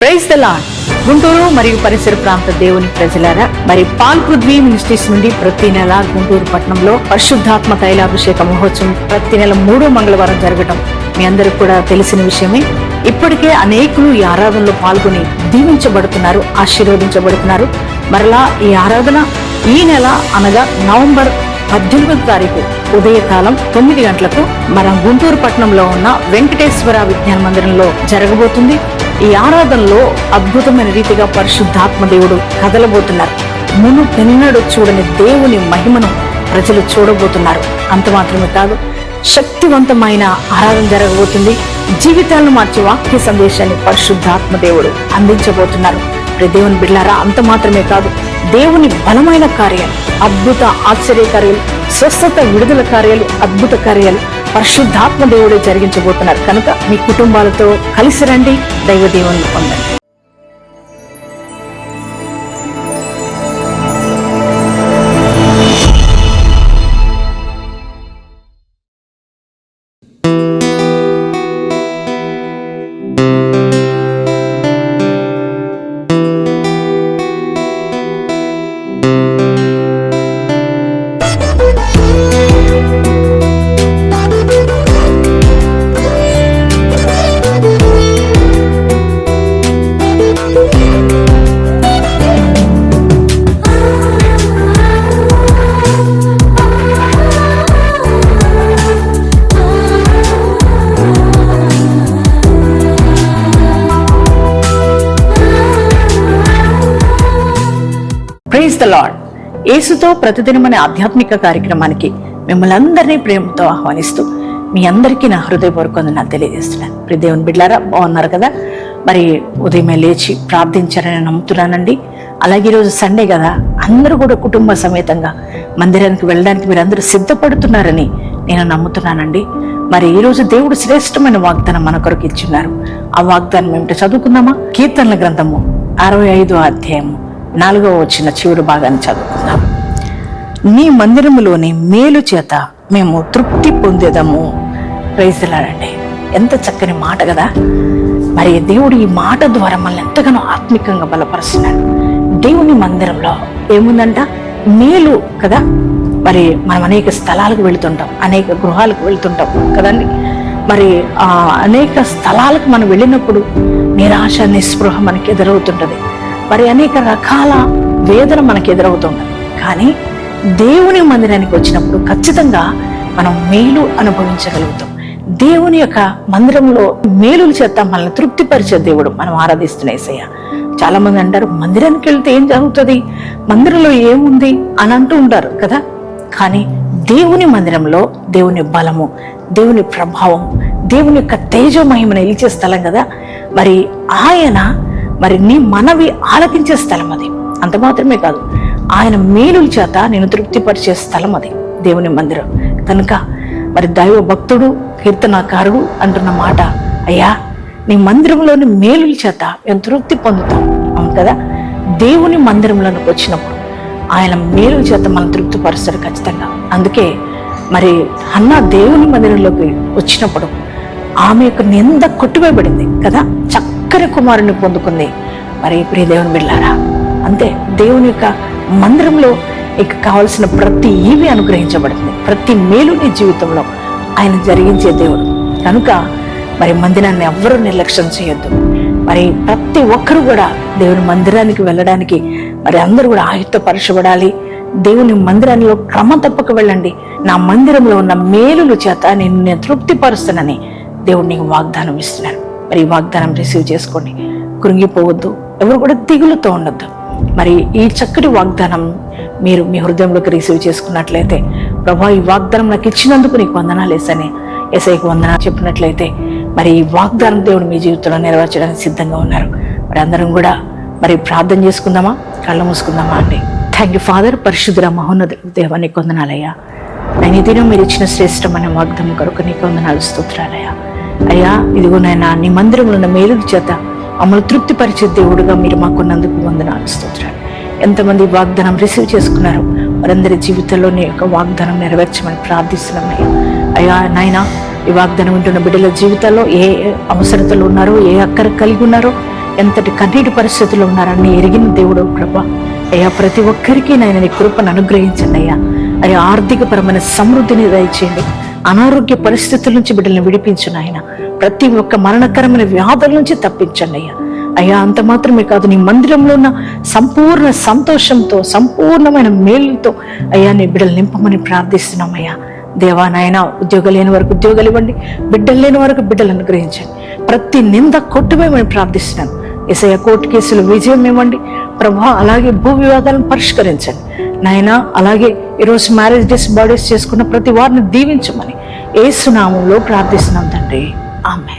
Praise the Guntur మరియు పరిసర ప్రాంత దేవుని ప్రజలారా మరి పాల్ పృథ్వీ మినిస్ట్రీస్ నుండి ప్రతి నెల గుంటూరు పట్టణంలో పరిశుద్ధాత్మ తైలాభిషేక మహోత్సవం ప్రతి నెల మూడో మంగళవారం జరగటం మీ అందరికి కూడా తెలిసిన విషయమే. ఇప్పటికే అనేకులు ఈ ఆరాధనలో పాల్గొని దీవించబడుతున్నారు ఆశీర్వదించబడుతున్నారు. మరలా ఈ ఆరాధన ఈ నెల అనగా నవంబర్ పద్దెనిమిది తారీఖు ఉదయకాలం తొమ్మిది గంటలకు మన గుంటూరు పట్టణంలో ఉన్న వెంకటేశ్వర విజ్ఞాన మందిరంలో జరగబోతుంది. ఈ ఆరాధనలో అద్భుతమైన రీతిగా పరిశుద్ధాత్మ దేవుడు కదలబోతున్నారు. మును పెన్నడు చూడని దేవుని మహిమను ప్రజలు చూడబోతున్నారు. అంత మాత్రమే కాదు శక్తివంతమైన ఆరాధన జరగబోతుంది. జీవితాలను మార్చే వాక్య సందేశాన్ని పరిశుద్ధాత్మ దేవుడు అందించబోతున్నారు. దేవుని బిడ్డారా అంత మాత్రమే కాదు దేవుని బలమైన కార్యాలు అద్భుత ఆశ్చర్య కార్యాలు స్వస్థత విడుదల కార్యాలు అద్భుత కార్యాలు పరిశుద్ధాత్మ దేవుడే జరిగించబోతున్నారు. కనుక మీ కుటుంబాలతో కలిసి రండి. దైవ దేవుని పొందండి. ప్రైజ్ ద లాడ్ యేసుతో ప్రతిదినం అనే ఆధ్యాత్మిక కార్యక్రమానికి మిమ్మల్ని అందరినీ ప్రేమతో ఆహ్వానిస్తూ మీ అందరికీ నా హృదయపూర్వక నాకు తెలియజేస్తున్నాను. ప్రియ దేవుని బిడ్డారా బాగున్నారు కదా? మరి ఉదయమే లేచి ప్రార్థించారని నమ్ముతున్నానండి. అలాగే ఈరోజు సండే కదా అందరూ కూడా కుటుంబ సమేతంగా మందిరానికి వెళ్ళడానికి మీరు అందరూ సిద్ధపడుతున్నారని నేను నమ్ముతున్నానండి. మరి ఈ రోజు దేవుడు శ్రేష్టమైన వాగ్దానం మన కొరకు ఇచ్చున్నారు. ఆ వాగ్దానం ఏమిటో చదువుకుందామా? కీర్తనల గ్రంథము అరవై ఐదో అధ్యాయము. నాలుగవ వచ్చిన చివరి భాగాన్ని చదువుకుందాం. నీ మందిరములోని మేలు చేత మేము తృప్తి పొందేదము. ప్రైజలాడండి ఎంత చక్కని మాట కదా. మరి దేవుడు ఈ మాట ద్వారా మనల్ని ఎంతగానో ఆత్మికంగా బలపరుస్తున్నాడు. దేవుని మందిరంలో ఏముందంట? మేలు కదా. మరి మనం అనేక స్థలాలకు వెళుతుంటాం. అనేక గృహాలకు వెళ్తుంటాం కదండి. మరి ఆ అనేక స్థలాలకు మనం వెళ్ళినప్పుడు నిరాశ నిస్పృహ మనకి ఎదురవుతుంటది. మరి అనేక రకాల వేదన మనకి ఎదురవుతుంది కానీ దేవుని మందిరానికి వచ్చినప్పుడు ఖచ్చితంగా మనం మేలు అనుభవించగలుగుతాం. దేవుని యొక్క మందిరంలో మేలుల చేత మనల్ని తృప్తిపరిచే దేవుడు మనం ఆరాధిస్తున్న ఏసయ్య. చాలా మంది అంటారు మందిరానికి వెళ్తే ఏం జరుగుతుంది? మందిరంలో ఏముంది? అని అంటూ ఉంటారు కదా. కానీ దేవుని మందిరంలో దేవుని బలము దేవుని ప్రభావం దేవుని యొక్క తేజమహిమ నిలిచే స్థలం కదా. మరి ఆయన మరి నీ మనవి ఆలకించే స్థలం అది. అంత మాత్రమే కాదు ఆయన మేలుల చేత నేను తృప్తిపరిచే స్థలం అది దేవుని మందిరం. కనుక మరి దైవ భక్తుడు కీర్తనాకారుడు అంటున్న మాట అయ్యా నీ మందిరంలోని మేలుల చేత మేము తృప్తి పొందుతాం. అవును కదా? దేవుని మందిరంలోనికి వచ్చినప్పుడు ఆయన మేలుల చేత మనం తృప్తిపరుస్తాడు ఖచ్చితంగా. అందుకే మరి అన్న దేవుని మందిరంలోకి వచ్చినప్పుడు ఆమె యొక్క నింద కొట్టివేయబడింది కదా? చక్క ఒక్కరి కుమారుని పొందుకుంది. మరి ప్రియ దేవుని బిళ్ళారా అంతే దేవుని యొక్క మందిరంలో ఇక కావలసిన ప్రతి ఈవి అనుగ్రహించబడుతుంది. ప్రతి మేలు నీ జీవితంలో ఆయన జరిగించే దేవుడు. కనుక మరి మందిరాన్ని ఎవ్వరూ నిర్లక్ష్యం చేయొద్దు. మరి ప్రతి ఒక్కరు కూడా దేవుని మందిరానికి వెళ్ళడానికి మరి అందరూ కూడా ఆయుత్తపరచబడాలి దేవుని మందిరంలో క్రమం తప్పక వెళ్ళండి. నా మందిరంలో ఉన్న మేలుల చేత నేను నేను తృప్తిపరుస్తానని దేవుడు నీకు వాగ్దానం ఇస్తున్నాను మరి వాగ్దానం రిసీవ్ చేసుకోండి. కృంగిపోవద్దు. ఎవరు కూడా దిగులుతో ఉండొద్దు. మరి ఈ చక్కటి వాగ్దానం మీరు మీ హృదయంలోకి రిసీవ్ చేసుకున్నట్లయితే ప్రభా ఈ వాగ్దానం నాకు ఇచ్చినందుకు నీకు వందనాలు వేసని ఎస్ఐకి వందనాలు చెప్పినట్లయితే మరి ఈ వాగ్దానం దేవుడు మీ జీవితంలో నెరవేర్చడానికి సిద్ధంగా ఉన్నారు. మరి అందరం కూడా మరి ప్రార్థన చేసుకుందామా? కళ్ళు మూసుకుందామా అండి? థ్యాంక్ యూ ఫాదర్ పరిశుద్ధుల మహోన్నత దేవానికి వందనాలయ్యా. నేను దినం మీరు ఇచ్చిన శ్రేష్టమైన వాగ్దానం కొరకు నీకు వందనాలు స్తోత్రాలయ్యా. అయ్యా ఇదిగో నాయన నీ మందిరంలో ఉన్న మేలుల చేత మమ్మల్ని తృప్తిపరిచే దేవుడుగా మీరు మాకున్నందుకు వందనాలు స్తోత్రాలు. ఎంతమంది వాగ్దానం రిసీవ్ చేసుకున్నారు వారందరి జీవితంలో నీ యొక్క వాగ్దానం నెరవేర్చమని ప్రార్థిస్తున్నామయ్యా అయ్యా. నాయన ఈ వాగ్దానం ఉంటున్న బిడ్డల జీవితాల్లో ఏ అవసరతలు ఉన్నారో ఏ అక్కర కలిగి ఉన్నారో ఎంతటి కన్నీటి పరిస్థితులు ఉన్నారని ఎరిగిన దేవుడు ప్రభా. అయ్యా ప్రతి ఒక్కరికి నాయన నీ కృపను అనుగ్రహించండి అయ్యా. అయ్యా ఆర్థికపరమైన సమృద్ధిని దయచేయండి. అనారోగ్య పరిస్థితుల నుంచి బిడ్డల్ని విడిపించు నాయన. ప్రతి ఒక్క మరణకరమైన వ్యాధుల నుంచి తప్పించండి అయ్యా. అయ్యా అంత మాత్రమే కాదు నీ మందిరంలో ఉన్న సంపూర్ణ సంతోషంతో సంపూర్ణమైన మేలుతో అయ్యా నీ బిడ్డలు నింపమని ప్రార్థిస్తున్నామయ్యా దేవా నాయన ఉద్యోగం లేని వరకు ఉద్యోగాలు ఇవ్వండి బిడ్డలు లేని వరకు బిడ్డలు అనుగ్రహించండి. ప్రతి నింద కొట్టుమేమని ప్రార్థిస్తున్నాను ఎసయ కోర్టు కేసులు విజయం ఇవ్వండి. ప్రభా అలాగే భూ వివాదాలను పరిష్కరించండి. నాయన అలాగే ఈరోజు మ్యారేజ్ డేస్ బర్త్డేస్ చేసుకున్న ప్రతి వారిని దీవించమని ఏసునామంలో ప్రార్థిస్తున్నాం తండ్రి. ఆమె